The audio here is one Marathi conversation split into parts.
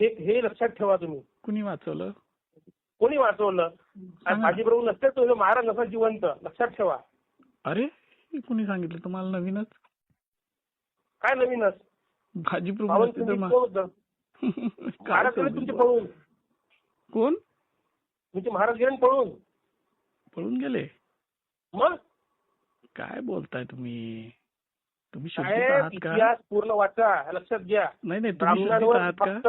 हे हे लक्षात ठेवा तुम्ही. कुणी वाचवलं? कोणी वाचवलं. बाजीप्रभू नसते तो महाराज नसा जिवंत. लक्षात ठेवा. अरे कुणी सांगितलं? तुम्हाला नवीनच? काय नवीनच? महाराज? तुमचे पळून. कोण? तुमचे महाराज गेले पळून. पळून गेले? मग? काय बोलताय तुम्ही? तुम्ही इतिहास पूर्ण वाचा. लक्षात घ्या. नाही नाही फक्त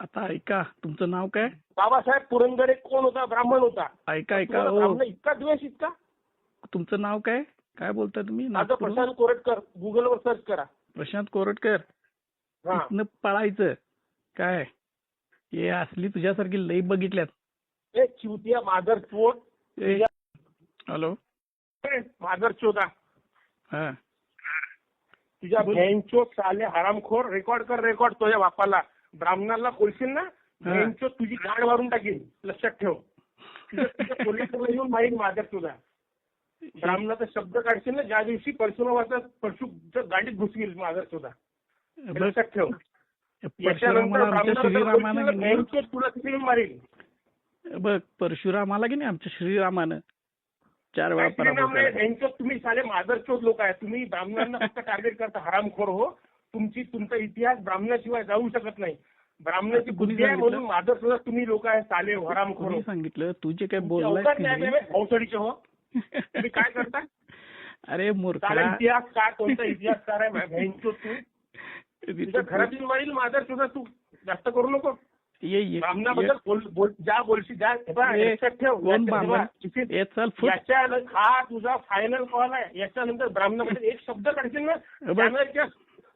आता ऐका तुमचं नाव काय? बाबासाहेब पुरंदरे कोण होता? ब्राह्मण होता. ऐका ऐका तुम्हाला हो. ब्राह्मण इतका द्वेष इतका? तुमचं नाव काय? काय बोलताय तुम्ही? माझं नागपूरहून? प्रशांत कोरटकर. गुगलवर सर्च करा. प्रशांत कोरटकर? हा. इथनं पळायचं. काय? हे असली तुझ्यासारखी लई बघितल्यात. ए चिवतिया मादर चोट ए, हॅलो. मादर चोदा. हा. तुझ्या बोल. भ्यांचो साले हरामखोर. रेकॉर्ड कर रेकॉर्ड तुझ्या बापाला. ब्राह्मणाला बोलशील ना तुझी गाड मारून टाकील. लक्षात ठेव. कोल्हापूरला येऊन माहीत मादर तुझा. ब्राह्मणाचा शब्द काढशील ना ज्या दिवशी परशुरामाचा परशु गाडीत घुसवील मादर तुझा. लक्षात ठेव. तुला तिथे मारील बघ परशुरामाला की नाही? आमच्या श्रीरामानं. चार वेळा तुम्ही सारे मादरचोद लोक आहे तुम्ही ब्राह्मणांना फक्त टार्गेट करता हरामखोर हो. तुमची तुमचा इतिहास ब्राह्मणाशिवाय जाऊ शकत नाही. ब्राह्मणाची बुद्धी आहे? म्हणून मादर तुम्ही लोक आहे साले कोणी हो. सांगितलं तू जे काय तुमची बोललाय अवकाश की नाही नाही. बे, भोसडीचे हो. तुम्ही काय करता अरे इतिहास काय कोणता इतिहासकार आहे? तुझ्या घरातील मारील मादर सुद्धा तू. जास्त करू नको. ब्राह्मणाबद्दल ज्या बोलशी ज्या हे तुझा फायनल कॉल आहे. याच्यानंतर ब्राह्मणामध्ये एक शब्द काढशील ना?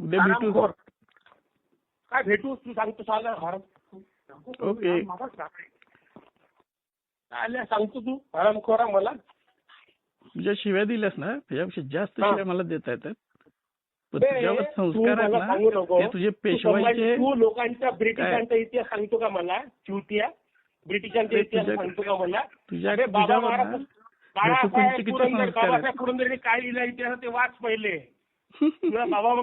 उद्या भेटू. काय भेटू? तू सांगतो साल्या हराम ओके. साल्या सांगतो तू. हरामखोरा मला. तुझ्या शिव्या दिल्यास ना? त्याच्यापेक्षा जास्त. शिव्या मला देता येतात. तुझ्यावर संस्कार आहेत तुझे पेशवाईचे तू लोकांच्या ब्रिटिशांचा इतिहास सांगतो का मला? चिवतिया ब्रिटिशांचा इतिहास सांगतो का मला? तुझ्या अरे बाबा महाराज बाळासाहेब पुरंदर. बाबासाहेब काय लिहिलं इतिहास ते वाच पहिले. बाबा